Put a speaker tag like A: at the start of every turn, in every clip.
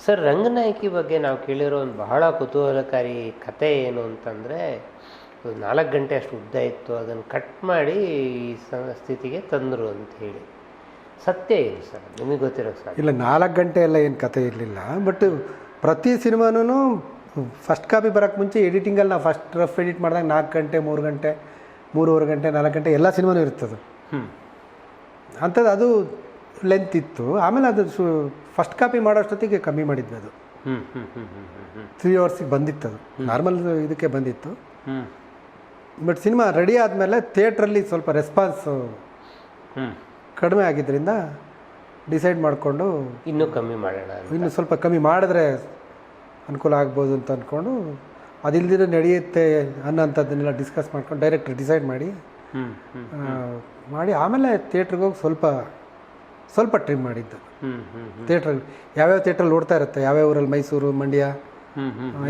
A: Sir Ranganayaki ಬಗ್ಗೆ ನಾವು ಕೇಳಿರೋ ಒಂದು ಬಹಳ ಕುತೂಹಲಕಾರಿ ಕತೆ ಏನು ಅಂತಂದರೆ ನಾಲ್ಕು ಗಂಟೆ ಅಷ್ಟು ಉದ್ದ ಇತ್ತು ಅದನ್ನು ಕಟ್ ಮಾಡಿ ಈ ಸ- ಸ್ಥಿತಿಗೆ ತಂದರು ಅಂತ ಹೇಳಿ. ಸತ್ಯ ಏನು ಸರ್? ನಿಮಗೆ ಗೊತ್ತಿರೋ ಸರ್
B: ಇಲ್ಲ ನಾಲ್ಕು ಗಂಟೆ ಎಲ್ಲ ಏನು ಕತೆ ಇರಲಿಲ್ಲ ಬಟ್ ಪ್ರತಿ ಸಿನಿಮಾನೂ ಫಸ್ಟ್ ಕಾಪಿ ಬರೋಕ್ಕೆ ಮುಂಚೆ ಎಡಿಟಿಂಗಲ್ಲಿ ನಾವು ಫಸ್ಟ್ ರಫ್ ಎಡಿಟ್ ಮಾಡಿದಾಗ ನಾಲ್ಕು ಗಂಟೆ ಮೂರು ಗಂಟೆ ಮೂರುವರೆ ಗಂಟೆ ನಾಲ್ಕು ಗಂಟೆ ಎಲ್ಲ ಸಿನಿಮಾನೂ ಇರ್ತದೆ.
A: ಹ್ಞೂ
B: ಅಂಥದ್ದು ಅದು ಲೆಂತ್ ಇತ್ತು. ಆಮೇಲೆ ಅದು ಸು ಫಸ್ಟ್ ಕಾಪಿ ಮಾಡೋಷ್ಟೊತ್ತಿಗೆ ಕಮ್ಮಿ ಮಾಡಿದ್ವಿ ಅದು.
A: ಹ್ಞೂ ಹ್ಞೂ ಹ್ಞೂ ಹ್ಞೂ ಹ್ಞೂ
B: ತ್ರೀ ಅವರ್ಸಿಗೆ ಬಂದಿತ್ತು ಅದು. ನಾರ್ಮಲ್ ಇದಕ್ಕೆ ಬಂದಿತ್ತು. ಬಟ್ ಸಿನಿಮಾ ರೆಡಿ ಆದಮೇಲೆ ಥಿಯೇಟ್ರಲ್ಲಿ ಸ್ವಲ್ಪ ರೆಸ್ಪಾನ್ಸು
A: ಹ್ಞೂ
B: ಕಡಿಮೆ ಆಗಿದ್ದರಿಂದ ಡಿಸೈಡ್ ಮಾಡಿಕೊಂಡು
A: ಇನ್ನೂ ಕಮ್ಮಿ ಮಾಡೋಣ
B: ಇನ್ನೂ ಸ್ವಲ್ಪ ಕಮ್ಮಿ ಮಾಡಿದ್ರೆ ಅನುಕೂಲ ಆಗ್ಬೋದು ಅಂತ ಅಂದ್ಕೊಂಡು ಅದಿಲ್ದಿರ ನಡೆಯುತ್ತೆ ಅನ್ನೋಂಥದ್ದನ್ನೆಲ್ಲ ಡಿಸ್ಕಸ್ ಮಾಡ್ಕೊಂಡು ಡೈರೆಕ್ಟ್ ಡಿಸೈಡ್ ಮಾಡಿ ಮಾಡಿ ಆಮೇಲೆ ಥಿಯೇಟ್ರಿಗೆ ಹೋಗಿ ಸ್ವಲ್ಪ ಸ್ವಲ್ಪ ಟ್ರಿಮ್ ಮಾಡಿದ್ದು. ಥಿಯೇಟ್ರಲ್ಲಿ ಯಾವ್ಯಾವ ಥಿಯೇಟ್ರಲ್ಲಿ ಓಡ್ತಾ ಇರುತ್ತೆ? ಯಾವ್ಯಾವ ಊರಲ್ಲಿ? ಮೈಸೂರು ಮಂಡ್ಯ?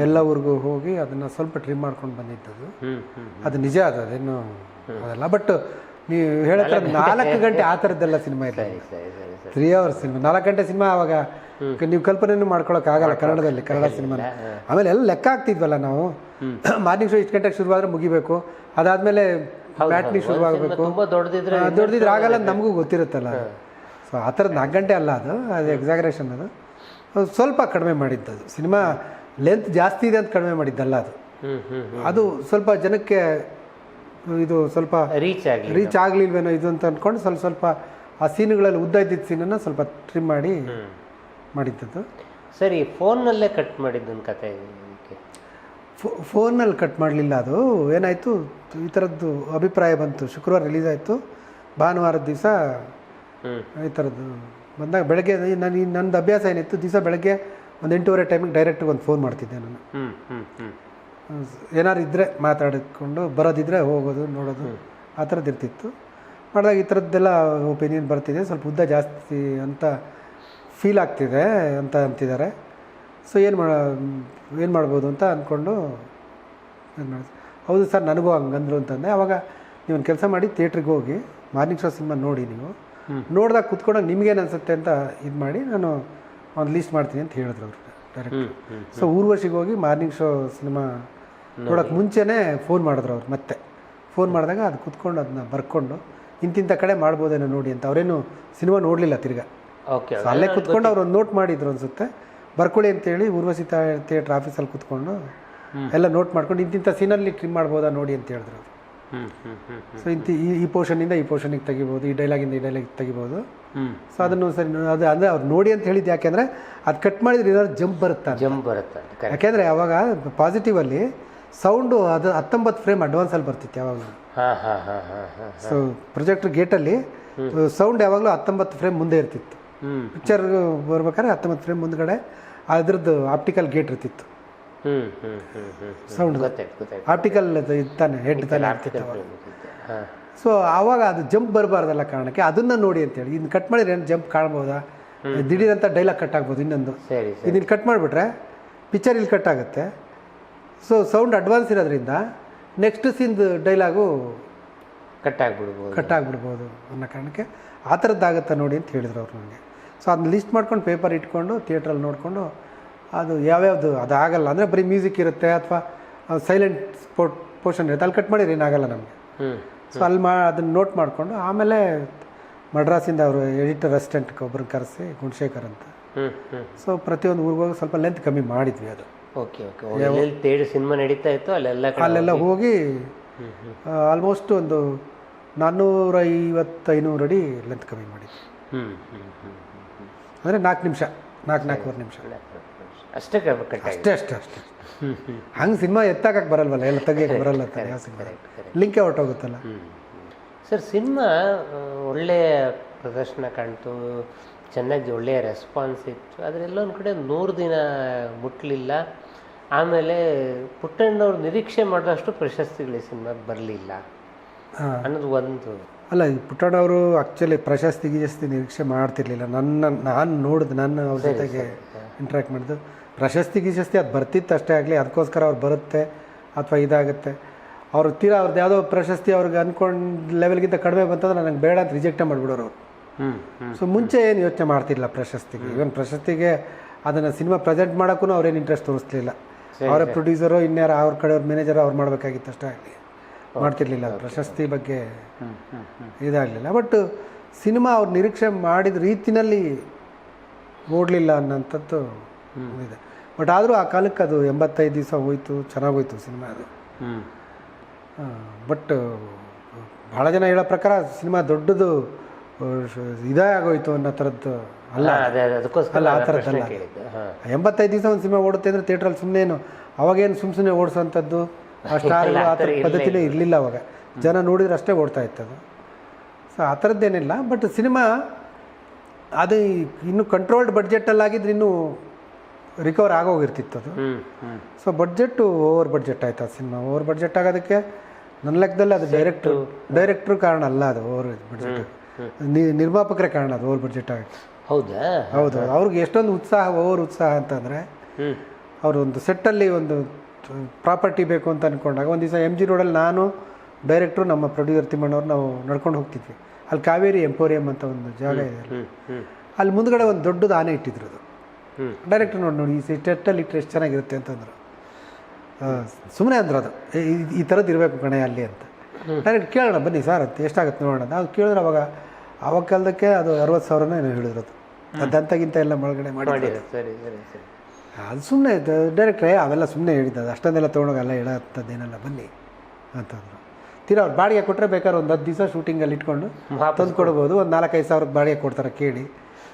B: ಎಲ್ಲ ಊರಿಗೂ ಹೋಗಿ ಅದನ್ನು ಸ್ವಲ್ಪ ಟ್ರಿಮ್ ಮಾಡ್ಕೊಂಡು ಬಂದಿದ್ದದು ಅದು ನಿಜ ಅದು ಅದೇನು ಅದಲ್ಲ ಬಟ್ ನೀವು ಹೇಳತ್ರ ನಾಲ್ಕು ಗಂಟೆ. ಆ ಥರದ್ದೆಲ್ಲ ಸಿನಿಮಾ
A: ಇದೆ
B: ತ್ರೀ ಅವರ್ಸ್ ಸಿನಿಮಾ ನಾಲ್ಕು ಗಂಟೆ ಸಿನಿಮಾ ಆವಾಗ ನೀವು ಕಲ್ಪನೆಯನ್ನು ಮಾಡ್ಕೊಳಕ್ ಆಗಲ್ಲ ಕನ್ನಡದಲ್ಲಿ ಕನ್ನಡ ಸಿನಿಮಾ ಆಮೇಲೆ ಎಲ್ಲ ಲೆಕ್ಕ ಆಗ್ತಿದ್ವಲ್ಲ ನಾವು. ಮಾರ್ನಿಂಗ್ ಶೋ ಇಷ್ಟು ಗಂಟೆಗೆ ಶುರುವಾದ್ರೆ ಮುಗಿಬೇಕು. ಅದಾದ್ಮೇಲೆ ಬ್ಯಾಟ್ನಿ ಶುರುವಾಗಬೇಕು.
A: ದೊಡ್ಡದಿದ್ರೆ
B: ದೊಡ್ಡದಿದ್ರೆ ಆಗಲ್ಲ ನಮಗೂ ಗೊತ್ತಿರುತ್ತಲ್ಲ. ಸೊ ಆ ಥರದ್ದು ನಾಲ್ಕು ಗಂಟೆ ಅಲ್ಲ ಅದು ಅದು ಎಕ್ಸಾಗ್ರೇಷನ್ ಅದು. ಸ್ವಲ್ಪ ಕಡಿಮೆ ಮಾಡಿದ್ದು ಅದು. ಸಿನಿಮಾ ಲೆಂತ್ ಜಾಸ್ತಿ ಇದೆ ಅಂತ ಕಡಿಮೆ ಮಾಡಿದ್ದಲ್ಲ ಅದು. ಅದು ಸ್ವಲ್ಪ ಜನಕ್ಕೆ ಇದು ಸ್ವಲ್ಪ
A: ರೀಚ್ ಆಗಿ
B: ರೀಚ್ ಆಗಲಿಲ್ವೇನೋ ಇದು ಅಂತ ಅಂದ್ಕೊಂಡು ಸ್ವಲ್ಪ ಸ್ವಲ್ಪ ಆ ಸೀನುಗಳಲ್ಲಿ ಉದ್ದ ಇದ್ದಿದ್ದ ಸೀನನ್ನು ಸ್ವಲ್ಪ ಟ್ರಿಮ್ ಮಾಡಿ ಮಾಡಿದ್ದದ್ದು.
A: ಸರಿ ಫೋನ್ನಲ್ಲೇ ಕಟ್ ಮಾಡಿದ್ದು ಕತೆ ಇದೆ ಇದಕ್ಕೆ.
B: ಫೋನಲ್ಲಿ ಕಟ್ ಮಾಡಲಿಲ್ಲ ಅದು. ಏನಾಯಿತು? ಈ ಥರದ್ದು ಅಭಿಪ್ರಾಯ ಬಂತು. ಶುಕ್ರವಾರ ರಿಲೀಸ್ ಆಯಿತು. ಭಾನುವಾರದ ದಿವಸ ಈ ಥರದ್ದು ಬಂದಾಗ ಬೆಳಗ್ಗೆ ನಾನು ನನ್ನದು ಅಭ್ಯಾಸ ಏನಿತ್ತು ದಿವಸ ಬೆಳಗ್ಗೆ ಒಂದು ಎಂಟೂವರೆ ಟೈಮಿಗೆ ಡೈರೆಕ್ಟಿಗೆ ಒಂದು ಫೋನ್ ಮಾಡ್ತಿದ್ದೆ ನಾನು. ಏನಾರು ಇದ್ದರೆ ಮಾತಾಡಿಕೊಂಡು ಬರೋದಿದ್ರೆ ಹೋಗೋದು ನೋಡೋದು ಆ ಥರದ್ದು ಇರ್ತಿತ್ತು. ಮಾಡಿದಾಗ ಈ ಥರದ್ದೆಲ್ಲ ಒಪಿನಿಯನ್ ಬರ್ತಿದೆ ಸ್ವಲ್ಪ ಉದ್ದ ಜಾಸ್ತಿ ಅಂತ ಫೀಲ್ ಆಗ್ತಿದೆ ಅಂತ ಅಂತಿದ್ದಾರೆ. ಸೊ ಏನು ಮಾಡ ಏನು ಮಾಡ್ಬೋದು ಅಂತ ಅಂದ್ಕೊಂಡು ಏನು ಹೌದು ಸರ್ ನನಗೂ ಹಂಗಂದ್ರು ಅಂತಂದೆ. ಅವಾಗ ನೀವು ಒಂದು ಕೆಲಸ ಮಾಡಿ ಥಿಯೇಟ್ರಿಗೆ ಹೋಗಿ ಮಾರ್ನಿಂಗ್ ಶೋ ಸಿನಿಮಾ ನೋಡಿ ನೀವು. ನೋಡಿದಾಗ ಕುತ್ಕೊಂಡು ನಿಮ್ಗೇನು ಅನಿಸುತ್ತೆ ಅಂತ ಇದು ಮಾಡಿ ನಾನು ಒಂದು ಲೀಸ್ಟ್ ಮಾಡ್ತೀನಿ ಅಂತ ಹೇಳಿದ್ರು ಅವ್ರಿಗೆ ಡೈರೆಕ್ಟ್ ಸೊ ಊರ್ವಶಿಗೆ ಹೋಗಿ ಮಾರ್ನಿಂಗ್ ಶೋ ಸಿನಿಮಾ ನೋಡೋಕೆ ಮುಂಚೆನೇ ಫೋನ್ ಮಾಡಿದ್ರು ಅವ್ರು ಮತ್ತೆ. ಫೋನ್ ಮಾಡಿದಾಗ ಅದು ಕುತ್ಕೊಂಡು ಅದನ್ನ ಬರ್ಕೊಂಡು ಇಂತಿಂಥ ಕಡೆ ಮಾಡ್ಬೋದೇನೋ ನೋಡಿ ಅಂತ. ಅವರೇನು ಸಿನಿಮಾ ನೋಡಲಿಲ್ಲ ತಿರ್ಗಾ.
A: ಓಕೆ
B: ಅಲ್ಲೇ ಕುತ್ಕೊಂಡು ಅವ್ರು ಒಂದು ನೋಟ್ ಮಾಡಿದ್ರು ಅನ್ಸುತ್ತೆ. ಬರ್ಕೊಳ್ಳಿ ಅಂತೇಳಿ ಊರ್ವಶಿ ಥಿಯೇಟ್ರ್ ಆಫೀಸಲ್ಲಿ ಕುತ್ಕೊಂಡು ಎಲ್ಲ ನೋಟ್ ಮಾಡ್ಕೊಂಡು ಇಂತಿಂಥ ಸೀನಲ್ಲಿ ಟ್ರಿಮ್ ಮಾಡ್ಬೋದಾ ನೋಡಿ ಅಂತ ಹೇಳಿದ್ರು ಸೊ ಇಂತಿ ಈ ಈ ಪೋರ್ಷನಿಂದ ಈ ಪೋರ್ಷನಿಗೆ ತೆಗಿಬೋದು ಈ ಡೈಲಾಗಿಂದ ಈ ಡೈಲಾಗ್ ತೆಗಿಬೋದು. ಸೊ ಅದನ್ನು ಸರಿ ಅದು ಅಂದರೆ ಅವ್ರು ನೋಡಿ ಅಂತ ಹೇಳಿದ್ದು ಯಾಕೆಂದರೆ ಅದು ಕಟ್ ಮಾಡಿದ್ರೆ ಏನಾದ್ರು ಜಂಪ್ ಬರುತ್ತೆ
A: ಜಂಪ್ ಬರುತ್ತೆ
B: ಯಾಕೆಂದರೆ ಅವಾಗ ಪಾಸಿಟಿವಲ್ಲಿ ಸೌಂಡು ಅದು ಹತ್ತೊಂಬತ್ತು ಫ್ರೇಮ್ ಅಡ್ವಾನ್ಸಲ್ಲಿ ಬರ್ತಿತ್ತು ಯಾವಾಗಲೂ ಸೊ ಪ್ರೊಜೆಕ್ಟರ್ ಗೇಟಲ್ಲಿ ಸೌಂಡ್ ಯಾವಾಗಲೂ ಹತ್ತೊಂಬತ್ತು ಫ್ರೇಮ್ ಮುಂದೆ ಇರ್ತಿತ್ತು. ಪಿಕ್ಚರ್ ಬರ್ಬೇಕಾದ್ರೆ ಹತ್ತೊಂಬತ್ತು ಫ್ರೇಮ್ ಮುಂದ್ಗಡೆ ಅದ್ರದ್ದು ಆಪ್ಟಿಕಲ್ ಗೇಟ್ ಇರ್ತಿತ್ತು. ಸೌಂಡ್ ಆಪ್ಟಿಕಲ್ ಇತ್ತಾನೆ ಹೆಡ್ ತಾನೆ ಅವಾಗ. ಸೊ ಆವಾಗ ಅದು ಜಂಪ್ ಬರಬಾರ್ದಲ್ಲ ಕಾರಣಕ್ಕೆ ಅದನ್ನ ನೋಡಿ ಅಂತೇಳಿ ಇನ್ನು ಕಟ್ ಮಾಡಿದ್ರೆ ಏನು ಜಂಪ್ ಕಾಣ್ಬೋದಾ? ದಿಢೀರಂತ ಡೈಲಾಗ್ ಕಟ್ ಆಗ್ಬೋದು ಇನ್ನೊಂದು. ಇದನ್ನು ಕಟ್ ಮಾಡಿಬಿಟ್ರೆ ಪಿಕ್ಚರ್ ಇಲ್ಲಿ ಕಟ್ ಆಗುತ್ತೆ. ಸೊ ಸೌಂಡ್ ಅಡ್ವಾನ್ಸ್ ಇರೋದ್ರಿಂದ ನೆಕ್ಸ್ಟ್ ಸೀನ್ ಡೈಲಾಗು
A: ಕಟ್ ಆಗಿಬಿಡ್ಬೋದು.
B: ಕಟ್ ಆಗಿಬಿಡ್ಬೋದು ಅನ್ನೋ ಕಾರಣಕ್ಕೆ ಆ ಥರದ್ದಾಗತ್ತೆ ನೋಡಿ ಅಂತ ಹೇಳಿದ್ರು ಅವ್ರು ನನಗೆ. ಸೊ ಅದನ್ನ ಲಿಸ್ಟ್ ಮಾಡ್ಕೊಂಡು ಪೇಪರ್ ಇಟ್ಕೊಂಡು ಥಿಯೇಟ್ರಲ್ಲಿ ನೋಡಿಕೊಂಡು ಅದು ಯಾವ್ಯಾವುದು? ಅದು ಆಗಲ್ಲ. ಅಂದರೆ ಬರೀ ಮ್ಯೂಸಿಕ್ ಇರುತ್ತೆ ಅಥವಾ ಸೈಲೆಂಟ್ ಸ್ಪೋರ್ಟ್ ಪೋರ್ಷನ್ ಇರುತ್ತೆ. ಅಲ್ಲಿ ಕಟ್ ಮಾಡಿದ್ರೆ ಏನಾಗಲ್ಲ ನಮಗೆ. ಸೊ ಅಲ್ಲಿ ಮಾ ಅದನ್ನು ನೋಟ್ ಮಾಡಿಕೊಂಡು ಆಮೇಲೆ ಮಡ್ರಾಸಿಂದ ಅವರು ಎಡಿಟರ್ ಅಸಿಸ್ಟೆಂಟ್ಗೆ ಒಬ್ಬರು ಕರೆಸಿ ಗುಣಶೇಖರ್ ಅಂತ. ಸೊ ಪ್ರತಿಯೊಂದು ಊರಿಗೆ ಹೋಗಿ ಸ್ವಲ್ಪ ಲೆಂತ್ ಕಮ್ಮಿ ಮಾಡಿದ್ವಿ ಅದು.
A: ಓಕೆ ಓಕೆ ತೇಡು ಸಿನಿಮಾ ನಡೀತಾ ಇತ್ತು ಅಲ್ಲೆಲ್ಲ
B: ಅಲ್ಲೆಲ್ಲ ಹೋಗಿ? ಆಲ್ಮೋಸ್ಟ್ ಒಂದು ನಾನ್ನೂರ ಐವತ್ತೈನೂರು ಅಡಿ ಲೆಂತ್ ಕಮ್ಮಿ ಮಾಡಿದ್ವಿ. ಅಂದರೆ ನಾಲ್ಕು ನಿಮಿಷ ನಾಲ್ಕು ನಾಲ್ಕೂವರೆ ನಿಮಿಷ.
A: ಅಷ್ಟೇ ಕಟ್
B: ಅಷ್ಟೇ ಅಷ್ಟೇ ಅಷ್ಟೇ.
A: ಹ್ಞೂ ಹ್ಞೂ
B: ಹಂಗೆ ಸಿನಿಮಾ ಎತ್ತಾಕಕ್ಕೆ ಬರಲ್ವಲ್ಲ? ಎಲ್ಲ ತೆಗಿಯಕ್ಕೆ ಬರಲ್ಲ ತಾನೆ ಯಾವ ಸಿನಿಮಾ? ಲಿಂಕೇ ಹೊರಟೋಗುತ್ತಲ್ಲ
A: ಸರ್ ಸಿನಿಮಾ ಒಳ್ಳೆಯ ಪ್ರದರ್ಶನ ಕಾಣ್ತು ಚೆನ್ನಾಗಿ ಒಳ್ಳೆಯ ರೆಸ್ಪಾನ್ಸ್ ಇತ್ತು. ಆದರೆ ಎಲ್ಲೊಂದು ಕಡೆ ನೂರು ದಿನ ಮುಟ್ಟಲಿಲ್ಲ ಆಮೇಲೆ ಪುಟ್ಟಣ್ಣವ್ರು ನಿರೀಕ್ಷೆ ಮಾಡಿದಷ್ಟು ಪ್ರಶಸ್ತಿಗಳು ಈ ಸಿನಿಮಾಗೆ ಬರಲಿಲ್ಲ. ಅನ್ನೋದು ಒಂದು
B: ಅಲ್ಲ ಈ ಪುಟ್ಟಣ್ಣವರು ಆ್ಯಕ್ಚುಲಿ ಪ್ರಶಸ್ತಿ ಗಿಶಸ್ತಿ ನಿರೀಕ್ಷೆ ಮಾಡ್ತಿರ್ಲಿಲ್ಲ. ನನ್ನ ನಾನು ನೋಡಿದ್ ನನ್ನ ಅವ್ರ ಜೊತೆಗೆ ಇಂಟ್ರ್ಯಾಕ್ಟ್ ಮಾಡಿದ್ದು. ಪ್ರಶಸ್ತಿ ಗಿಶಸ್ತಿ ಅದು ಬರ್ತಿತ್ತು ಅಷ್ಟೇ ಆಗಲಿ ಅದಕ್ಕೋಸ್ಕರ ಅವ್ರು ಬರುತ್ತೆ ಅಥವಾ ಇದಾಗುತ್ತೆ. ಅವ್ರು ತೀರಾ ಅವ್ರದ್ದು ಯಾವುದೋ ಪ್ರಶಸ್ತಿ ಅವ್ರಿಗೆ ಅಂದ್ಕೊಂಡು ಲೆವೆಲ್ಗಿಂತ ಕಡಿಮೆ ಬಂತಂದ್ರೆ ನನಗೆ ಬೇಡ ಅಂತ ರಿಜೆಕ್ಟೇ ಮಾಡಿಬಿಡೋರು ಅವರು. ಸೊ ಮುಂಚೆ ಏನು ಯೋಚನೆ ಮಾಡ್ತಿರ್ಲಿಲ್ಲ ಪ್ರಶಸ್ತಿಗೆ. ಇವನ್ ಪ್ರಶಸ್ತಿಗೆ ಅದನ್ನು ಸಿನಿಮಾ ಪ್ರೆಸೆಂಟ್ ಮಾಡೋಕ್ಕೂ ಅವ್ರೇನು ಇಂಟ್ರೆಸ್ಟ್ ತೋರಿಸ್ಲಿಲ್ಲ. ಅವರ ಪ್ರೊಡ್ಯೂಸರು ಇನ್ಯಾರು ಅವ್ರ ಕಡೆಯವ್ರ ಮ್ಯಾನೇಜರು ಅವ್ರು ಮಾಡಬೇಕಾಗಿತ್ತು ಅಷ್ಟೇ ಆಗಲಿ. ಮಾಡ್ತಿರ್ಲಿಲ್ಲ ಪ್ರಶಸ್ತಿ ಬಗ್ಗೆ ಇದಾಗಲಿಲ್ಲ. ಬಟ್ ಸಿನಿಮಾ ಅವ್ರು ನಿರೀಕ್ಷೆ ಮಾಡಿದ ರೀತಿನಲ್ಲಿ ಓಡಲಿಲ್ಲ ಅನ್ನೋಂಥದ್ದು ಇದೆ. ಬಟ್ ಆದರೂ ಆ ಕಾಲಕ್ಕೆ ಅದು ಎಂಬತ್ತೈದು ದಿವಸ ಹೋಯ್ತು ಚೆನ್ನಾಗಿ ಹೋಯ್ತು ಸಿನಿಮಾ ಅದು. ಬಟ್ ಭಾಳ ಜನ ಹೇಳೋ ಪ್ರಕಾರ ಸಿನಿಮಾ ದೊಡ್ಡದು ಇದೇ ಆಗೋಯ್ತು ಅನ್ನೋ ಥರದ್ದು ಅಲ್ಲ. ಅಲ್ಲ, ಆ ಥರದ್ದಲ್ಲ. ಎಂಬತ್ತೈದು ದಿವಸ ಒಂದು ಸಿನಿಮಾ ಓಡುತ್ತೆ ಅಂದರೆ ಥಿಯೇಟ್ರಲ್ಲಿ ಸುಮ್ಮನೆ ಏನು ಅವಾಗೇನು ಸುಮ್ಮ ಸುಮ್ಮನೆ ಓಡಿಸೋಂಥದ್ದು? ಆ ಸ್ಟಾರ್ ಆ ಥರ ಪದ್ಧತಿನೇ ಇರಲಿಲ್ಲ ಅವಾಗ. ಜನ ನೋಡಿದ್ರೆ ಅಷ್ಟೇ ಓಡ್ತಾ ಅದು ಸೊ ಆ ಥರದ್ದೇನಿಲ್ಲ ಬಟ್ ಸಿನಿಮಾ ಅದು ಇನ್ನು ಕಂಟ್ರೋಲ್ಡ್ ಬಡ್ಜೆಟಲ್ಲಾಗಿದ್ರೆ ಇನ್ನೂ ರಿಕವರ್ ಆಗೋಗಿರ್ತಿತ್ತು ಅದು ಸೊ ಬಡ್ಜೆಟ್ಟು ಓವರ್ ಬಡ್ಜೆಟ್ ಆಯ್ತು ಆ ಸಿನಿಮಾ. ಓವರ್ ಬಡ್ಜೆಟ್ ಆಗೋದಕ್ಕೆ ನನ್ನ ಲೆಕ್ಕದಲ್ಲಿ ಅದು ಡೈರೆಕ್ಟ್ರು ಡೈರೆಕ್ಟ್ರ್ ಕಾರಣ ಅಲ್ಲ ಅದು ಓವರ್ ಬಡ್ಜೆಟ್ ನಿರ್ಮಾಪಕರ ಕಾರಣ ಅದು ಓವರ್ ಬಡ್ಜೆಟ್ ಆಗುತ್ತೆ
A: ಹೌದಾ?
B: ಹೌದು. ಅವ್ರಿಗೆ ಎಷ್ಟೊಂದು ಉತ್ಸಾಹ ಓವರ್ ಉತ್ಸಾಹ ಅಂತಂದರೆ
A: ಹ್ಮ್.
B: ಅವರು ಒಂದು ಸೆಟ್ಟಲ್ಲಿ ಒಂದು ಪ್ರಾಪರ್ಟಿ ಬೇಕು ಅಂತ ಅಂದ್ಕೊಂಡಾಗ ಒಂದು ದಿವಸ ಎಂ ಜಿ ರೋಡಲ್ಲಿ ನಾನು ಡೈರೆಕ್ಟ್ರು ನಮ್ಮ ಪ್ರೊಡ್ಯೂಸರ್ ತಿಮ್ಮಣ್ಣವ್ರು ನಾವು ನಡ್ಕೊಂಡು ಹೋಗ್ತಿದ್ವಿ. ಅಲ್ಲಿ ಕಾವೇರಿ ಎಂಪೋರಿಯಂ ಅಂತ ಒಂದು ಜಾಗ ಇದೆ ಅಲ್ಲಿ. ಮುಂದ್ಗಡೆ ಒಂದು ದೊಡ್ಡದು ಆನೆ ಇಟ್ಟಿದ್ರು ಅದು. ಡೈರೆಕ್ಟ್ರು ನೋಡಿ ನೋಡಿ ಈ ಸೆಟ್ಟಲ್ಲಿ ಇಟ್ಟರೆ ಎಷ್ಟು ಚೆನ್ನಾಗಿರುತ್ತೆ ಅಂತಂದರು. ಸುಮ್ಮನೆ ಅಂದ್ರೆ ಅದು. ಈ- ಥರದ್ದು ಇರಬೇಕು ಕಣೆ ಅಲ್ಲಿ ಅಂತ. ಡೈರೆಕ್ಟ್ ಕೇಳೋಣ ಬನ್ನಿ ಸರ್ ಅಂತ. ಎಷ್ಟಾಗುತ್ತೆ ನೋಡೋಣ ನಾವು ಕೇಳಿದ್ರೆ ಅವಾಗ ಅವಾಗ ಕಾಲದಕ್ಕೆ ಅದು ಅರವತ್ತು ಸಾವಿರನೇ ಹೇಳಿದ್ರು ಅದು ದಂತಗಿಂತ ಎಲ್ಲ ಒಳಗಡೆ ಮಾಡಿ
A: ಸರಿ ಸರಿ ಸರಿ.
B: ಅದು ಸುಮ್ಮನೆ ಡೈರೆಕ್ಟ್ರೇ ಅವೆಲ್ಲ ಸುಮ್ಮನೆ ಹೇಳಿದ್ದು ಅದು ಅಷ್ಟೊಂದೆಲ್ಲ ತೊಗೊಂಡೋಗಲ್ಲ ಹೇಳತ್ತದೇನಲ್ಲ ಬನ್ನಿ ಅಂತಂದರು. ತೀರಾ ಅವ್ರು ಬಾಡಿಗೆ ಕೊಟ್ಟರೆ ಬೇಕಾದ್ರೆ ಒಂದು ಹತ್ತು ದಿವಸ ಶೂಟಿಂಗಲ್ಲಿ ಇಟ್ಕೊಂಡು ತಂದು ಕೊಡ್ಬೋದು ಒಂದು ನಾಲ್ಕೈದು ಸಾವಿರದ ಬಾಡಿಗೆ ಕೊಡ್ತಾರೆ ಕೇಳಿ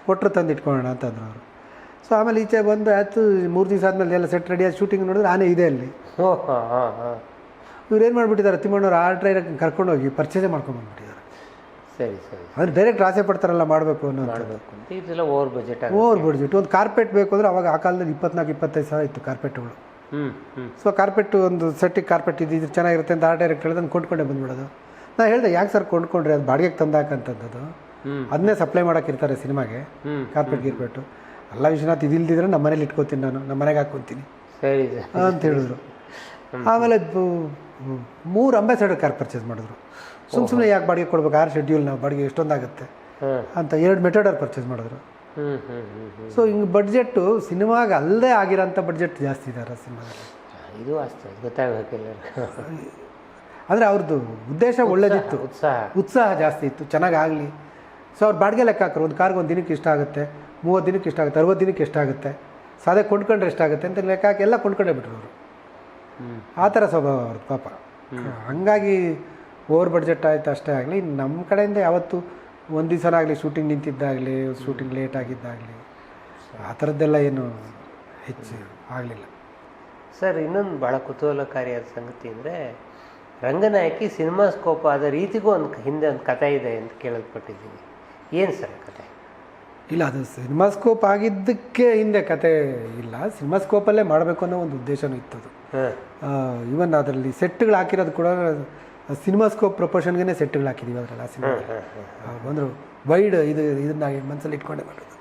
B: ಕೊಟ್ಟರು ತಂದು ಇಟ್ಕೊಳ್ಳೋಣ ಅಂತಂದ್ರು ಅವರು. ಸೊ ಆಮೇಲೆ ಈಚೆ ಬಂದು ಆಯ್ತು ಮೂರು ದಿವಸ ಆದಮೇಲೆ ಎಲ್ಲ ಸೆಟ್ ರೆಡಿ ಆಗಿ ಶೂಟಿಂಗ್ ನೋಡಿದ್ರೆ ಆನೆ ಇದೆ ಅಲ್ಲಿ. ಇವ್ರು ಏನು ಮಾಡಿಬಿಟ್ಟಿದ್ದಾರೆ ತಿಮ್ಮಣ್ಣವ್ರು ಆ ಟ್ರೈನ್ ಕರ್ಕೊಂಡೋಗಿ ಪರ್ಚೇಸೇ ಮಾಡ್ಕೊಂಡ್ಬಂದ್ಬಿಟ್ಟಿದ್ದಾರೆ
A: ಸರಿ ಸರಿ
B: ಅಂದರೆ ಡೈರೆಕ್ಟ್ ಆಸೆ ಪಡ್ತಾರಲ್ಲ ಮಾಡಬೇಕು ಅನ್ನೋ
A: ಮಾಡಬೇಕು ಅಂತ. ಇದೆಲ್ಲ ಓವರ್ ಬಜೆಟ್
B: ಓವರ್ ಬಡ್ಜೆಟ್ ಒಂದು ಕಾರ್ಪೆಟ್ ಬೇಕು ಅಂದರೆ ಅವಾಗ ಆ ಕಾಲದಲ್ಲಿ ಇಪ್ಪತ್ನಾಲ್ಕು ಇಪ್ಪತ್ತೈದು ಸಾವಿರ ಇತ್ತು ಕಾರ್ಪೆಟ್ಗಳು
A: ಹ್ಞೂ ಹ್ಞೂ
B: ಸೊ ಕಾರ್ಪೆಟ್ ಒಂದು ಸೆಟ್ಟಿಗೆ ಕಾರ್ಪೆಟ್ ಇದ್ದಿದ್ರೆ ಚೆನ್ನಾಗಿರುತ್ತೆ ಅಂತ ಆ ಡೈರೆಕ್ಟ್ ಹೇಳಿದ್ರೆ ಕೊಂಡ್ಕೊಂಡೆ ಬಂದ್ಬಿಡೋದು. ನಾ ಹೇಳಿದೆ ಯಾಕೆ ಸರ್ ಕೊಂಡ್ಕೊಂಡ್ರೆ? ಅದು ಬಾಡಿಗೆಗೆ ತಂದಾಕಂಥದ್ದು
A: ಅದು
B: ಅದನ್ನೇ ಸಪ್ಲೈ ಮಾಡೋಕ್ಕಿರ್ತಾರೆ ಸಿನಿಮಾಗೆ. ಕಾರ್ಪೆಟ್ ಗಿರ್ಪೆಟ್ಟು. ಅಲ್ಲ ವಿಶ್ವನಾಥ್ ಇದಿಲ್ದಿದ್ರೆ ನಮ್ಮ ಮನೇಲಿ ಇಟ್ಕೋತೀನಿ ನಾನು. ನಮ್ಮ ಮನೆಗೆ ಹಾಕ್ಕೊತೀನಿ
A: ಸರಿ
B: ಅಂತ ಹೇಳಿದ್ರು. ಆಮೇಲೆ ಮೂರು ಅಂಬಾಸಡರ್ ಕಾರ್ ಪರ್ಚೇಸ್ ಮಾಡಿದ್ರು. ಸುಮ್ ಸುಮ್ಮನೆ ಯಾಕೆ ಬಾಡಿಗೆ ಕೊಡ್ಬೇಕು ಆರ್ ಶೆಡ್ಯೂಲ್ ನಾವು ಬಾಡಿಗೆ ಎಷ್ಟೊಂದಾಗುತ್ತೆ ಅಂತ ಎರಡು ಮೆಟಡರ್ ಪರ್ಚೇಸ್ ಮಾಡಿದ್ರು. ಸೊ ಹಿಂಗೆ ಬಡ್ಜೆಟ್ಟು ಸಿನಿಮಾಗೆ ಅಲ್ಲದೆ ಆಗಿರೋಂಥ ಬಡ್ಜೆಟ್ ಜಾಸ್ತಿ ಇದ್ದಾರೆ ಸಿನಿಮಾದಲ್ಲಿ.
A: ಇದು ಅಷ್ಟೇ ಗೊತ್ತಾಗಬೇಕಿಲ್ಲ.
B: ಅಂದರೆ ಅವ್ರದ್ದು ಉದ್ದೇಶ ಒಳ್ಳೇದಿತ್ತು.
A: ಉತ್ಸಾಹ.
B: ಉತ್ಸಾಹ ಜಾಸ್ತಿ ಇತ್ತು ಚೆನ್ನಾಗಿ ಆಗಲಿ ಸೊ ಅವ್ರು ಬಾಡಿಗೆ ಲೆಕ್ಕ ಹಾಕ್ರು ಒಂದು ಕಾರ್ಗೆ ಒಂದು ದಿನಕ್ಕೆ ಇಷ್ಟ ಆಗುತ್ತೆ ಮೂವತ್ತು ದಿನಕ್ಕೆ ಇಷ್ಟ ಆಗುತ್ತೆ ಅರವತ್ತು ದಿನಕ್ಕೆ ಇಷ್ಟ ಆಗುತ್ತೆ ಸಾದೆ ಕೊಂಡ್ಕೊಂಡ್ರೆ ಎಷ್ಟಾಗುತ್ತೆ ಅಂತ ಲೆಕ್ಕ ಹಾಕಿ ಎಲ್ಲ ಕೊಂಡ್ಕೊಂಡೇ ಬಿಟ್ರು ಅವರು. ಆ ಥರ ಸ್ವಭಾವ ಅವ್ರದ್ದು ಪಾಪ. ಹಂಗಾಗಿ ಓವರ್ ಬಡ್ಜೆಟ್ ಆಯ್ತು ಅಷ್ಟೇ ಆಗಲಿ ನಮ್ಮ ಕಡೆಯಿಂದ ಯಾವತ್ತು ಒಂದು ಆಗಲಿ ಶೂಟಿಂಗ್ ನಿಂತಿದ್ದಾಗಲಿ ಶೂಟಿಂಗ್ ಲೇಟ್ ಆಗಿದ್ದಾಗಲಿ ಆ ಥರದ್ದೆಲ್ಲ ಏನು ಹೆಚ್ಚು ಆಗಲಿಲ್ಲ.
A: ಸರ್ ಇನ್ನೊಂದು ಭಾಳ ಕುತೂಹಲಕಾರಿಯಾದ ಸಂಗತಿ ಅಂದರೆ ರಂಗನಾಯಕಿ ಸಿನಿಮಾ ಸ್ಕೋಪ್ ಆದ ರೀತಿಗೂ ಒಂದು ಹಿಂದೆ ಒಂದು ಕಥೆ ಇದೆ ಅಂತ ಕೇಳಲ್ಪಟ್ಟಿದ್ದೀನಿ ಏನು ಸರ್ ಕತೆ
B: ಇಲ್ಲ ಅದು ಸಿನಿಮಾಸ್ಕೋಪ್ ಆಗಿದ್ದಕ್ಕೆ ಹಿಂದೆ ಕತೆ ಇಲ್ಲ. ಸಿನಿಮಾ ಸ್ಕೋಪಲ್ಲೇ ಮಾಡಬೇಕು ಅನ್ನೋ ಒಂದು ಉದ್ದೇಶನೂ ಇತ್ತು ಅದು ಇವನ್ ಅದರಲ್ಲಿ ಸೆಟ್ಗಳು ಹಾಕಿರೋದು ಕೂಡ ಸಿನಿಮಾ ಸ್ಕೋಪ್ ಪ್ರಪೋರ್ಷನ್ಗೆ ಸೆಟ್ಗಳು ಹಾಕಿದೀವಿ ಅದರಲ್ಲಿ ಆ ಸಿನಿಮಾ ಬಂದರು ವೈಡ್ ಇದು ಇದನ್ನ ಮನಸ್ಸಲ್ಲಿ ಇಟ್ಕೊಂಡೆ ಮಾಡೋದು.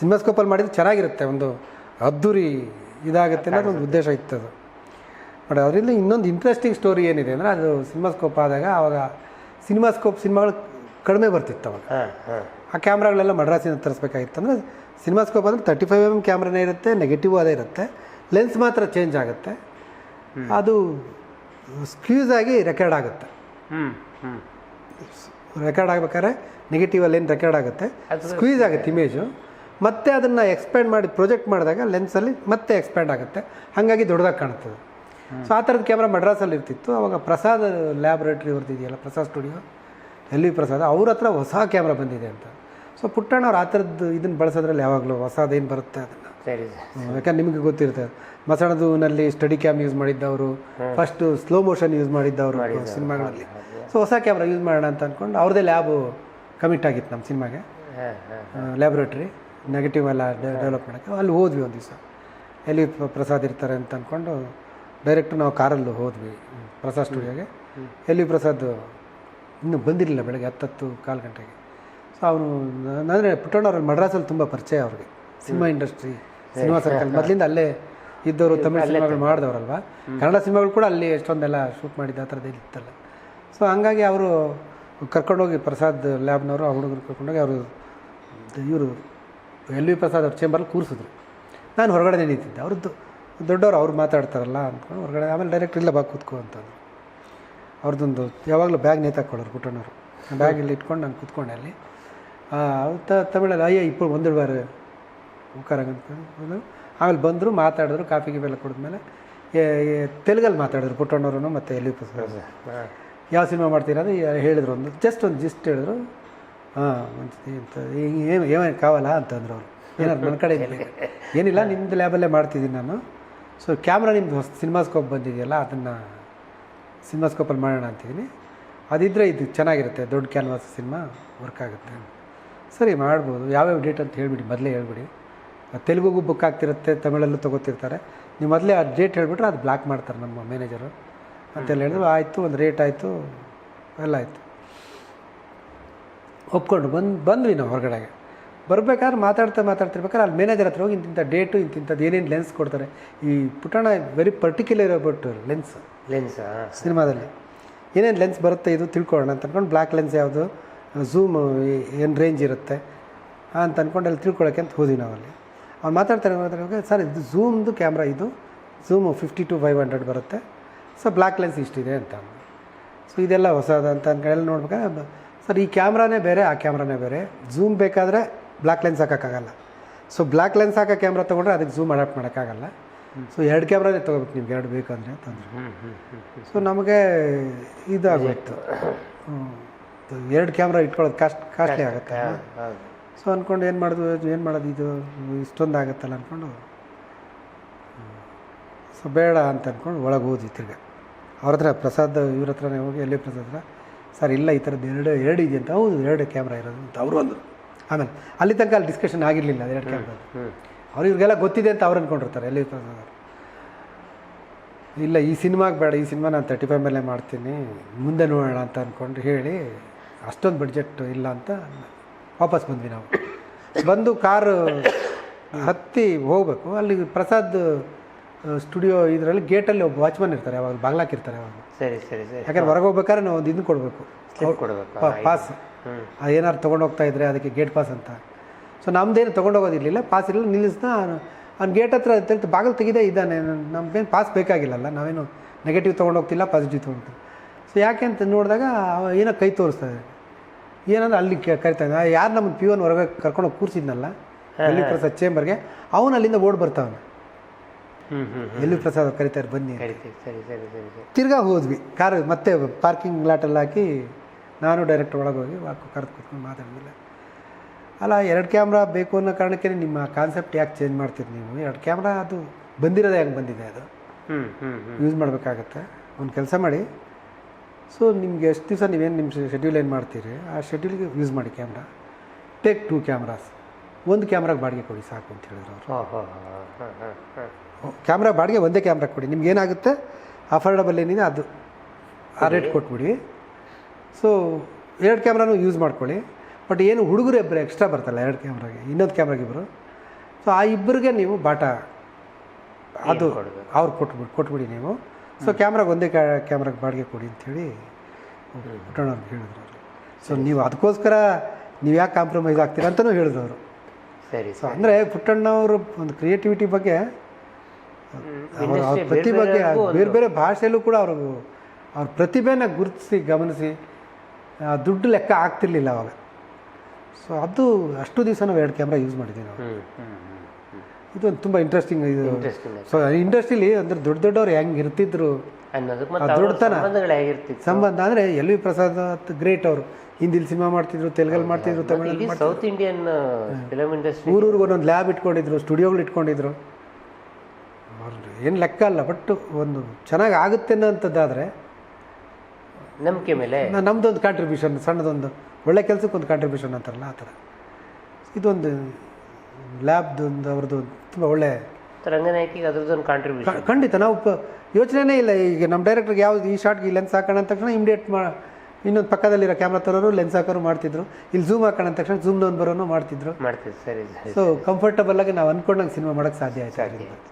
B: ಸಿನಿಮಾ ಸ್ಕೋಪಲ್ಲಿ ಮಾಡಿದ್ರೆ ಚೆನ್ನಾಗಿರುತ್ತೆ ಒಂದು ಅದ್ದೂರಿ ಇದಾಗುತ್ತೆ ಅನ್ನೋದು ಒಂದು ಉದ್ದೇಶ ಇತ್ತು ಅದು ಬಟ್ ಅದರಿಂದ ಇನ್ನೊಂದು ಇಂಟ್ರೆಸ್ಟಿಂಗ್ ಸ್ಟೋರಿ ಏನಿದೆ ಅಂದರೆ ಅದು ಸಿನಿಮಾ ಸ್ಕೋಪ್ ಆದಾಗ ಆವಾಗ ಸಿನಿಮಾಸ್ಕೋಪ್ ಸಿನಿಮಾಗಳು ಕಡಿಮೆ ಬರ್ತಿತ್ತು ಅವಾಗ. ಆ ಕ್ಯಾಮ್ರಾಗಳೆಲ್ಲ ಮಡ್ರಾಸಿಂದ ತರಿಸ್ಬೇಕಾಗಿತ್ತು. ಅಂದರೆ ಸಿನಿಮಾಸ್ಕೋಪ್ ಅಂದರೆ ತರ್ಟಿ ಫೈವ್ ಎಂ ಕ್ಯಾಮ್ರಾನೇ ಇರುತ್ತೆ ನೆಗೆಟಿವ್ ಅದೇ ಇರುತ್ತೆ. ಲೆನ್ಸ್ ಮಾತ್ರ ಚೇಂಜ್ ಆಗುತ್ತೆ. ಅದು ಸ್ಕ್ಯೂಸ್ ಆಗಿ ರೆಕಾರ್ಡ್ ಆಗುತ್ತೆ. ರೆಕಾರ್ಡ್ ಆಗಬೇಕಾದ್ರೆ ನೆಗೆಟಿವಲ್ಲಿ ಏನು ರೆಕಾರ್ಡ್ ಆಗುತ್ತೆ? ಸ್ಕ್ವೀಸ್ ಆಗುತ್ತೆ ಇಮೇಜು ಮತ್ತೆ ಅದನ್ನು ಎಕ್ಸ್ಪ್ಯಾಂಡ್ ಮಾಡಿ ಪ್ರೊಜೆಕ್ಟ್ ಮಾಡಿದಾಗ ಲೆನ್ಸಲ್ಲಿ ಮತ್ತೆ ಎಕ್ಸ್ಪ್ಯಾಂಡ್ ಆಗುತ್ತೆ. ಹಾಗಾಗಿ ದೊಡ್ಡದಾಗಿ ಕಾಣುತ್ತದೆ. ಸೊ ಆ ಥರದ ಕ್ಯಾಮ್ರಾ ಮಡ್ರಾಸಲ್ಲಿ ಇರ್ತಿತ್ತು. ಅವಾಗ ಪ್ರಸಾದ್ ಲ್ಯಾಬ್ರೇಟ್ರಿ ಅವ್ರದ್ದು ಇದೆಯಲ್ಲ Prasad studio L V Prasad ಅವ್ರ ಹತ್ರ ಹೊಸ ಕ್ಯಾಮ್ರಾ ಬಂದಿದೆ ಅಂತ. ಸೊ ಪುಟ್ಟಣ್ಣ ಅವ್ರು ಆ ಥರದ್ದು ಇದನ್ನು ಬಳಸೋದ್ರಲ್ಲಿ ಯಾವಾಗಲೂ ಹೊಸದೇನು ಬರುತ್ತೆ ಅದನ್ನು.
A: ಸರಿ
B: ಯಾಕಂದ್ರೆ ನಿಮಗೆ ಗೊತ್ತಿರುತ್ತೆ ಮಸಣದೂನಲ್ಲಿ ಸ್ಟಡಿ ಕ್ಯಾಮ್ ಯೂಸ್ ಮಾಡಿದ್ದವರು ಫಸ್ಟು ಸ್ಲೋ ಮೋಷನ್ ಯೂಸ್ ಮಾಡಿದ್ದವರು ಸಿನಿಮಾಗಳಲ್ಲಿ. ಸೊ ಹೊಸ ಕ್ಯಾಮ್ರಾ ಯೂಸ್ ಮಾಡೋಣ ಅಂತ ಅಂದ್ಕೊಂಡು ಅವ್ರದ್ದೇ ಲ್ಯಾಬು ಕಮಿಟ್ ಆಗಿತ್ತು ನಮ್ಮ ಸಿನಿಮಾಗೆ. ಲ್ಯಾಬ್ರೇಟ್ರಿ ನೆಗೆಟಿವ್ ಎಲ್ಲ ಡೆವಲಪ್ ಮಾಡೋಕ್ಕೆ. ಅಲ್ಲಿ ಹೋದ್ವಿ ಒಂದು ದಿವಸ. ಎಲ್ಲಿ ಪ್ರಸಾದ್ ಇರ್ತಾರೆ ಅಂತ ಅಂದ್ಕೊಂಡು ಡೈರೆಕ್ಟ್ ನಾವು ಕಾರಲ್ಲಿ ಹೋದ್ವಿ. ಪ್ರಸಾದ್ ಸ್ಟುಡಿಯೋಗೆ ಎಲ್ಲಿ ಪ್ರಸಾದ್ ಇನ್ನೂ ಬಂದಿರಲಿಲ್ಲ ಬೆಳಗ್ಗೆ ಹತ್ತತ್ತು ಕಾಲು ಗಂಟೆಗೆ. ಸೊ ಅವನು ಅಂದರೆ ಪುಟ್ಟಣ್ಣವ್ರಲ್ಲಿ ಮಡ್ರಾಸಲ್ಲಿ ತುಂಬ ಪರಿಚಯ ಅವ್ರಿಗೆ. Cinema industry cinema circle. ಮೊದಲಿಂದ ಅಲ್ಲೇ ಇದ್ದವರು ತಮಿಳು ಸಿನಿಮಾಗಳು ಮಾಡಿದವರಲ್ವಾ? ಕನ್ನಡ ಸಿನಿಮಾಗಳು ಕೂಡ ಅಲ್ಲಿ ಎಷ್ಟೊಂದೆಲ್ಲ ಶೂಟ್ ಮಾಡಿದ್ದ ಆ ಥರದ್ದು ಇತ್ತಲ್ಲ ಸೊ ಹಂಗಾಗಿ ಅವರು ಕರ್ಕೊಂಡೋಗಿ ಪ್ರಸಾದ್ ಲ್ಯಾಬ್ನವರು ಆ ಹುಡುಗರು ಕರ್ಕೊಂಡೋಗಿ ಅವರು ಇವರು ಎಲ್ ವಿ ಪ್ರಸಾದ್ ಅವ್ರ ಚೇಂಬರಲ್ಲಿ ಕೂರಿಸಿದ್ರು. ನಾನು ಹೊರಗಡೆ ನಿಂತಿದ್ದೆ. ಅವ್ರದ್ದು ದೊಡ್ಡವರು ಅವ್ರು ಮಾತಾಡ್ತಾರಲ್ಲ ಅಂದ್ಕೊಂಡು ಹೊರಗಡೆ ಆಮೇಲೆ ಡೈರೆಕ್ಟ್ ಇಲ್ಲ ಬಾ ಕೂತ್ಕೋ ಅಂತಂದ್ರು. ಅವ್ರದ್ದೊಂದು ಯಾವಾಗಲೂ ಬ್ಯಾಗ್ ನೇತಾಕೊಳ್ಳೋರು ಪುಟ್ಟಣ್ಣವರು. ಬ್ಯಾಗಲ್ಲಿ ಇಟ್ಕೊಂಡು ನಾನು ಕೂತ್ಕೊಂಡೆ ಅಲ್ಲಿ. ತಮಿಳಲ್ಲಿ ಅಯ್ಯ ಇಪ್ಪು ಬಂದಿಡ್ಬಾರ ಉಕ್ಕಾರಂಗಂತ ಆಮೇಲೆ ಬಂದರು ಮಾತಾಡಿದ್ರು ಕಾಫಿ ಗಿಫಿ ಎಲ್ಲ ಕುಡಿದ್ಮೇಲೆ ತೆಲುಗಲ್ಲಿ ಮಾತಾಡಿದ್ರು ಪುಟ್ಟಣ್ಣವ್ರು ಮತ್ತು ಎಲ್ಲಿ ಪುಸ್ತಕ ಯಾವ ಸಿನಿಮಾ ಮಾಡ್ತೀರಾ ಅಂತ ಹೇಳಿದ್ರು ಒಂದು ಜಸ್ಟ್ ಒಂದು ಜಿಸ್ಟ್ ಹೇಳಿದ್ರು. ಹಾಂ ಮಂಚಿತಿ ಅಂತ ಏನು ಏನೇನು ಕಾವಲ್ಲ ಅಂತಂದ್ರು ಅವರು. ಏನಾದ್ರು ನನ್ನ ಕಡೆ ಇಲ್ಲ ಏನಿಲ್ಲ ನಿಮ್ಮದು ಲ್ಯಾಬಲ್ಲೇ ಮಾಡ್ತಿದ್ದೀನಿ ನಾನು. ಸೊ ಕ್ಯಾಮ್ರಾ ನಿಮ್ಮದು ಹೊಸ ಸಿನಿಮಾಸ್ಕೋಪ್ ಬಂದಿದೆಯಲ್ಲ ಅದನ್ನು ಸಿನಿಮಾಸ್ಕೋಪಲ್ಲಿ ಮಾಡೋಣ ಅಂತಿದ್ದೀನಿ. ಅದಿದ್ದರೆ ಇದು ಚೆನ್ನಾಗಿರುತ್ತೆ, ದೊಡ್ಡ ಕ್ಯಾನ್ವಾಸ್ ಸಿನಿಮಾ ವರ್ಕ್ ಆಗುತ್ತೆ. ಸರಿ, ಮಾಡ್ಬೋದು. ಯಾವ್ಯಾವ ಡೇಟ್ ಅಂತ ಹೇಳಿಬಿಡಿ, ಮೊದಲೇ ಹೇಳ್ಬಿಡಿ. ತೆಲುಗುಗೂ ಬುಕ್ ಆಗ್ತಿರುತ್ತೆ, ತಮಿಳಲ್ಲೂ ತೊಗೋತಿರ್ತಾರೆ. ನೀವು ಮೊದಲೇ ಆ ಡೇಟ್ ಹೇಳಿಬಿಟ್ರೆ ಅದು ಬ್ಲಾಕ್ ಮಾಡ್ತಾರೆ ನಮ್ಮ ಮ್ಯಾನೇಜರು ಅಂತೆಲ್ಲ ಹೇಳಿದ್ರು, ಆಯಿತು, ಒಂದು ರೇಟ್ ಆಯಿತು, ಎಲ್ಲ ಆಯಿತು. ಒಪ್ಕೊಂಡು ಬಂದು, ಬಂದ್ವಿ ನಾವು ಹೊರಗಡೆಗೆ. ಬರ್ಬೇಕಾದ್ರೆ ಮಾತಾಡ್ತಾ ಮಾತಾಡ್ತಿರ್ಬೇಕಾದ್ರೆ ಅಲ್ಲಿ ಮ್ಯಾನೇಜರ್ ಹತ್ರ ಹೋಗಿ ಇಂತಿಂಥ ಡೇಟು ಇಂತಿಂಥದ್ದು ಏನೇನು ಲೆನ್ಸ್ ಕೊಡ್ತಾರೆ. ಈ ಪುಟಾಣ very particular about lens
A: lens
B: ಸಿನಿಮಾದಲ್ಲಿ. ಏನೇನು ಲೆನ್ಸ್ ಬರುತ್ತೆ ಇದು ತಿಳ್ಕೊಳ್ಳೋಣ ಅಂತ ಅಂದ್ಕೊಂಡು ಬ್ಲ್ಯಾಕ್ ಲೆನ್ಸ್ ಯಾವುದು? ಝೂಮ್ ಏನು ರೇಂಜ್ ಇರುತ್ತೆ? ಅಂತ ಅಂದ್ಕೊಂಡು ಅಲ್ಲಿ ತಿಳ್ಕೊಳ್ಳೋಕೆ ಅಂತ ಹೋದ್ವಿ ನಾವಲ್ಲಿ. ಅವ್ನು ಮಾತಾಡ್ತಾರೆ ಮಾತಾಡುವಾಗ ಸರ್ ಇದು ಝೂಮ್ದು ಕ್ಯಾಮ್ರಾ ಇದು. Zoom fifty to five hundred ಬರುತ್ತೆ. ಸೊ ಬ್ಲ್ಯಾಕ್ ಲೆನ್ಸ್ ಇಷ್ಟಿದೆ ಅಂತ ಸೊ ಇದೆಲ್ಲ ಹೊಸದು ಅಂತ ಅಂದ್ಕೊಂಡು ನೋಡ್ಬೇಕಾದ್ರೆ ಸರ್ ಈ ಕ್ಯಾಮ್ರಾನೇ ಬೇರೆ ಆ ಕ್ಯಾಮ್ರಾನೇ ಬೇರೆ. ಝೂಮ್ ಬೇಕಾದರೆ ಬ್ಲ್ಯಾಕ್ ಲೆನ್ಸ್ ಹಾಕೋಕ್ಕಾಗಲ್ಲ. ಸೊ ಬ್ಲ್ಯಾಕ್ ಲೆನ್ಸ್ ಹಾಕೋ ಕ್ಯಾಮ್ರಾ ತೊಗೊಂಡ್ರೆ ಅದಕ್ಕೆ ಝೂಮ್ ಅಡಾಪ್ಟ್ ಮಾಡೋಕ್ಕಾಗಲ್ಲ. ಸೊ ಎರಡು ಕ್ಯಾಮ್ರಾನೇ ತೊಗೋಬೇಕು ನಿಮ್ಗೆ ಎರಡು ಬೇಕಂದರೆ ಅಂತಂದ್ರು
A: ಹ್ಞೂ
B: ಸೊ ನಮಗೆ ಇದಾಗೋಯ್ತು ಎರಡು ಕ್ಯಾಮ್ರಾ ಇಟ್ಕೊಳ್ಳೋದು ಕಾಸ್ಟ್ ಕಾಸ್ಟ್ಲಿ ಆಗುತ್ತೆ. ಸೊ ಅಂದ್ಕೊಂಡು ಏನು ಮಾಡೋದು ಏನು ಮಾಡೋದು ಇದು? ಇಷ್ಟೊಂದು ಆಗುತ್ತಲ್ಲ ಅಂದ್ಕೊಂಡು ಸೊ ಬೇಡ ಅಂತ ಅಂದ್ಕೊಂಡು ಒಳಗೆ ಹೋದ್ವಿ ತಿರ್ಗ. ಅವ್ರ ಹತ್ರ ಪ್ರಸಾದ್ ಇವ್ರ ಹತ್ರನೇ ಹೋಗಿ ಎಲ್ಲಿ ಪ್ರಸಾದ್ ಹತ್ರ ಸರ್ ಇಲ್ಲ ಈ ಥರದ್ದು ಎರಡು ಎರಡು ಇದೆ ಅಂತ ಹೌದು ಎರಡು ಕ್ಯಾಮ್ರಾ ಇರೋದು ಅಂತ. ಅವರು ಅಂದರು. ಆಮೇಲೆ ಅಲ್ಲಿ ತನಕ ಅಲ್ಲಿ ಡಿಸ್ಕಷನ್ ಆಗಿರಲಿಲ್ಲ ಅದು ಎರಡು
A: ಹ್ಞೂ
B: ಅವ್ರು ಇವ್ರಿಗೆಲ್ಲ ಗೊತ್ತಿದೆ ಅಂತ ಅವ್ರು ಅಂದ್ಕೊಂಡಿರ್ತಾರೆ ಎಲ್ಲಿ ಪ್ರಸಾದ್ ಇಲ್ಲ ಈ ಸಿನಿಮಾಗೆ ಬೇಡ ಈ ಸಿನಿಮಾ ನಾನು ತರ್ಟಿ ಫೈವ್ ಮೇಲೆ ಮಾಡ್ತೀನಿ ಮುಂದೆ ನೋಡೋಣ ಅಂತ ಅಂದ್ಕೊಂಡು ಹೇಳಿ ಅಷ್ಟೊಂದು ಬಡ್ಜೆಟ್ ಇಲ್ಲ ಅಂತ ವಾಪಸ್ ಬಂದ್ವಿ ನಾವು. ಬಂದು ಕಾರು ಹತ್ತಿ ಹೋಗಬೇಕು ಅಲ್ಲಿ ಪ್ರಸಾದ್ ಸ್ಟುಡಿಯೋ ಇದರಲ್ಲಿ ಗೇಟಲ್ಲಿ ಒಬ್ಬ ವಾಚ್ಮನ್ ಇರ್ತಾರೆ ಯಾವಾಗ ಬಾಗ್ಲಾಕಿರ್ತಾರೆ ಯಾವಾಗ.
A: ಸರಿ ಸರಿ ಸರಿ.
B: ಯಾಕಂದ್ರೆ ಹೊರಗೆ ಹೋಗ್ಬೇಕಾದ್ರೆ ನಾವು ಒಂದು ಇದನ್ನು ಕೊಡಬೇಕು.
A: ಕೊಡಬೇಕು
B: ಪಾಸ್
A: ಹ್ಞೂ
B: ಅದು ಏನಾದ್ರು ತೊಗೊಂಡು ಹೋಗ್ತಾ ಇದ್ರೆ ಅದಕ್ಕೆ ಗೇಟ್ ಪಾಸ್ ಅಂತ. ಸೊ ನಮ್ದೇನು ತೊಗೊಂಡೋಗೋದಿರಲಿಲ್ಲ ಪಾಸ್ ಇರಲಿಲ್ಲ ನಿಲ್ಲಿಸ್ದ ಅವ್ನು ಗೇಟ್ ಹತ್ರ ತೆಗೆದು ಬಾಗಿಲು ತೆಗಿದೆ ಇದ್ದಾನೆ. ನಮ್ಗೇನು ಪಾಸ್ ಬೇಕಾಗಿಲ್ಲಲ್ಲ. ನಾವೇನು ನೆಗೆಟಿವ್ ತೊಗೊಂಡು ಹೋಗ್ತಿಲ್ಲ ಪಾಸಿಟಿವ್ ತೊಗೊಂಡು ಸೊ ಯಾಕೆ ಅಂತ ನೋಡಿದಾಗ ಅವ ಏನೋ ಕೈ ತೋರಿಸ್ತಾ ಇದೆ ಏನಂದ್ರೆ ಅಲ್ಲಿ ಕರಿತಾ ಇದ್ದ ಯಾರು ನಮ್ಮ ಪಿ ಒನ್ ಹೊರಗೆ ಕರ್ಕೊಂಡು ಕೂರಿಸಿದ್ನಲ್ಲ ಎಲ್ಲಿ ಪ್ರಸಾದ್ ಚೇಂಬರ್ಗೆ ಅವನು ಅಲ್ಲಿಂದ ಓಡ್ ಬರ್ತಾವನು ಎಲ್ಲಿ ಪ್ರಸಾದ್ ಕರಿತಾರೆ ಬನ್ನಿ ಅಂತ.
A: ಸರಿ ಸರಿ ಸರಿ ಸರಿ.
B: ತಿರ್ಗಾ ಹೋದ್ವಿ. ಕಾರ್ ಮತ್ತೆ ಪಾರ್ಕಿಂಗ್ ಲಾಟಲ್ಲಿ ಹಾಕಿ ನಾನು ಡೈರೆಕ್ಟ್ ಒಳಗೆ ಹೋಗಿ ವಾಕು ಕರೆದು ಕೂತ್ಕೊಂಡು ಮಾತಾಡಿದ್ಮೇಲೆ ಅಲ್ಲ ಎರಡು ಕ್ಯಾಮ್ರಾ ಬೇಕು ಅನ್ನೋ ಕಾರಣಕ್ಕೆ ನಿಮ್ಮ ಕಾನ್ಸೆಪ್ಟ್ ಯಾಕೆ ಚೇಂಜ್ ಮಾಡ್ತೀರಿ ನೀವು? ಎರಡು ಕ್ಯಾಮ್ರಾ ಅದು ಬಂದಿರೋದೇ ಹೆಂಗೆ ಬಂದಿದೆ ಅದು.
A: ಹ್ಞೂ ಹ್ಞೂ ಹ್ಞೂ
B: ಯೂಸ್ ಮಾಡಬೇಕಾಗತ್ತೆ. ಒಂದು ಕೆಲಸ ಮಾಡಿ. ಸೊ ನಿಮ್ಗೆ ಎಷ್ಟು ದಿವಸ ನೀವೇನು ನಿಮ್ಮ ಶೆಡ್ಯೂಲ್ ಏನು ಮಾಡ್ತೀರಿ? ಆ ಶೆಡ್ಯೂಲ್ಗೆ ಯೂಸ್ ಮಾಡಿ ಕ್ಯಾಮ್ರಾ ಟೇಕ್ ಟೂ ಕ್ಯಾಮ್ರಾಸ್ ಒಂದು ಕ್ಯಾಮ್ರಾಗೆ ಬಾಡಿಗೆ ಕೊಡಿ ಸಾಕು ಅಂತ ಹೇಳಿದ್ರು ಅವರು. ಕ್ಯಾಮ್ರಾ ಬಾಡಿಗೆ ಒಂದೇ ಕ್ಯಾಮ್ರಾ ಕೊಡಿ. ನಿಮ್ಗೆ ಏನಾಗುತ್ತೆ? ಅಫೋರ್ಡಬಲ್ ಏನಿದೆ ಅದು. ಆ ರೇಟ್ ಕೊಟ್ಬಿಡಿ. ಸೊ ಎರಡು ಕ್ಯಾಮ್ರಾನು ಯೂಸ್ ಮಾಡ್ಕೊಳ್ಳಿ. ಬಟ್ ಏನು ಹುಡುಗರು ಇಬ್ಬರು ಎಕ್ಸ್ಟ್ರಾ ಬರ್ತಲ್ಲ ಎರಡು ಕ್ಯಾಮ್ರಾಗೆ ಇನ್ನೊಂದು ಕ್ಯಾಮ್ರಾಗೆ ಇಬ್ಬರು ಸೊ ಆ ಇಬ್ಬರಿಗೆ ನೀವು ಬಾಟ ಅದು? ಅವ್ರು ಕೊಟ್ಬಿಡಿ ಕೊಟ್ಬಿಡಿ ನೀವು. ಸೊ ಕ್ಯಾಮ್ರಾಗೆ ಒಂದೇ ಕ್ಯಾಮ್ರಾಗೆ ಬಾಡಿಗೆ ಕೊಡಿ ಅಂಥೇಳಿ ಪುಟ್ಟಣ್ಣವ್ರಿಗೆ ಹೇಳಿದ್ರು ಅವರು. ಸೊ ನೀವು ಅದಕ್ಕೋಸ್ಕರ ನೀವು ಯಾಕೆ ಕಾಂಪ್ರಮೈಸ್ ಆಗ್ತೀರಾ ಅಂತಲೂ ಹೇಳಿದ್ರು ಅವರು
A: ಸರಿ.
B: ಸೊ ಅಂದರೆ ಪುಟ್ಟಣ್ಣವರು ಒಂದು ಕ್ರಿಯೇಟಿವಿಟಿ ಬಗ್ಗೆ ಅವರ ಅವ್ರ ಪ್ರತಿಭೆಗೆ ಬೇರೆ ಬೇರೆ ಭಾಷೆಯಲ್ಲೂ ಕೂಡ ಅವರು ಅವ್ರ ಪ್ರತಿಭೆನ ಗುರುತಿಸಿ ಗಮನಿಸಿ ದುಡ್ಡು ಲೆಕ್ಕ ಆಗ್ತಿರ್ಲಿಲ್ಲ ಅವಾಗ. ಸೊ ಅದು ಅಷ್ಟು ದಿವಸ ನಾವು ಎರಡು ಕ್ಯಾಮ್ರಾ ಯೂಸ್ ಮಾಡಿದ್ದೀವಿ ನಾವು
A: ಹ್ಞೂ ಹ್ಞೂ ಹ್ಞೂ
B: ಇದು ಒಂದು ತುಂಬ ಇಂಟ್ರೆಸ್ಟಿಂಗ್ ಇದು. ಸೊ ಇಂಡಸ್ಟ್ರಿಲಿ ಅಂದ್ರೆ ದೊಡ್ಡ ದೊಡ್ಡವ್ರು ಹೆಂಗೆ ಇರ್ತಿದ್ರು? ದೊಡ್ಡತನ. ಸಂಬಂಧ ಅಂದರೆ ಎಲ್ ವಿ ಪ್ರಸಾದ್ ಗ್ರೇಟ್ ಅವರು. ಹಿಂದಿಲ್ ಸಿನಿಮಾ ಮಾಡ್ತಿದ್ರು ತೆಲುಗಲ್ಲಿ ಮಾಡ್ತಿದ್ರು ತಮಿಳಲ್ಲಿ
A: ಸೌತ್ ಇಂಡಿಯನ್ ಫಿಲಮ್ ಇಂಡಸ್ಟ್ರಿ
B: ಊರೂರಿಗೆ ಒಂದೊಂದು ಲ್ಯಾಬ್ ಇಟ್ಕೊಂಡಿದ್ರು ಸ್ಟುಡಿಯೋಗಳು ಇಟ್ಕೊಂಡಿದ್ರು. ಏನು ಲೆಕ್ಕ ಅಲ್ಲ ಬಟ್ ಒಂದು ಚೆನ್ನಾಗಿ ಆಗುತ್ತೆ ಅನ್ನೋಂಥದ್ದಾದರೆ
A: ನಂಬಿಕೆ ಮೇಲೆ.
B: ನಮ್ಮದೊಂದು ಕಾಂಟ್ರಿಬ್ಯೂಷನ್ ಸಣ್ಣದೊಂದು ಒಳ್ಳೆ ಕೆಲಸಕ್ಕೆ ಒಂದು ಕಾಂಟ್ರಿಬ್ಯೂಷನ್ ಅಂತಾರಲ್ಲ ಆ ಥರ. ಇದೊಂದು ಲ್ಯಾಬ್ದೊಂದು ಅವ್ರದ್ದು ತುಂಬ ಒಳ್ಳೆ
A: ರಂಗನಾಯಕಿಗೆ ಅದ್ರದ್ದೊಂದು ಕಾಂಟ್ರಿಬ್ಯೂಷನ್
B: ಖಂಡಿತ ನಾವು ಯೋಚನೆನೇ ಇಲ್ಲ ಈಗ ನಮ್ಮ ಡೈರೆಕ್ಟ್ರಿಗೆ ಯಾವ್ದು ಈ ಶಾರ್ಟ್ಗೆ ಈ ಲೆನ್ಸ್ ಹಾಕೋಣ ಅಂದ ತಕ್ಷಣ ಇಮಿಡಿಯೇಟ್ ಮಾ ಇನ್ನೊಂದು ಪಕ್ಕದಲ್ಲಿರೋ ಕ್ಯಾಮ್ರಾ ತರೋರು ಲೆನ್ಸ್ ಹಾಕೋರು ಮಾಡ್ತಿದ್ರು. ಇಲ್ಲಿ ಝೂಮ್ ಹಾಕೋಣ ಅಂದ ತಕ್ಷಣ ಝೂಮ್ ಲೋನ್ ಬರೋನು ಮಾಡ್ತಿದ್ರು.
A: ಮಾಡ್ತಿದ್ರು ಸರಿ
B: ಸೊ ಕಂಫರ್ಟಬಲ್ ಆಗಿ ನಾವು ಅಂದ್ಕೊಂಡಂಗೆ ಸಿನಿಮಾ ಮಾಡೋಕ್ಕೆ ಸಾಧ್ಯ ಆಯ್ತು.
A: ಸಾಧ್ಯ ಆಯ್ತು.